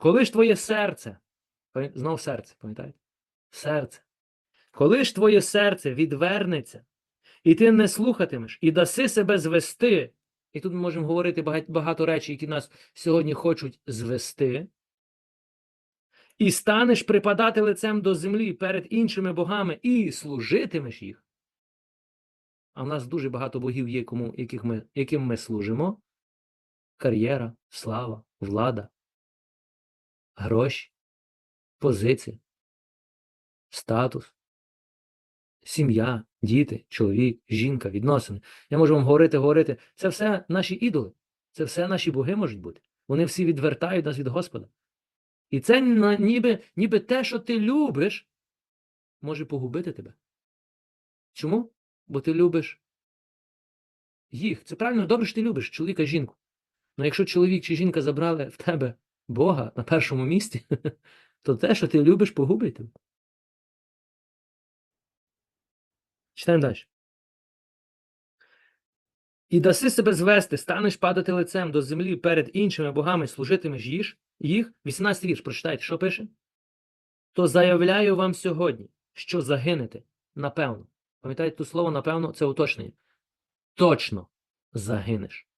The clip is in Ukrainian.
Коли ж твоє серце, знов серце, пам'ятаєте? Серце. Коли ж твоє серце відвернеться, і ти не слухатимеш, і даси себе звести, і тут ми можемо говорити багать- багато речей, які нас сьогодні хочуть звести, і станеш припадати лицем до землі перед іншими богами і служитимеш їх. А в нас дуже багато богів є, кому, яких ми, яким ми служимо. Кар'єра, слава, влада, гроші, позиція, статус, сім'я, діти, чоловік, жінка, відносини. Я можу вам говорити, говорити. Це все наші ідоли, це все наші боги можуть бути. Вони всі відвертають нас від Господа. І це ніби, ніби те, що ти любиш, може погубити тебе. Чому? Бо ти любиш їх. Це правильно, добре, що ти любиш чоловіка, жінку. Але якщо чоловік чи жінка забрали в тебе Бога на першому місці, то те, що ти любиш, погубить тебе. Читаємо далі. І даси себе звести, станеш падати лицем до землі перед іншими богами, служитимеш їж, їх. 18 вірш, прочитайте, що пише? То заявляю вам сьогодні, що загинете, напевно. Пам'ятаєте, тут слово, напевно, це уточнення. Точно загинеш.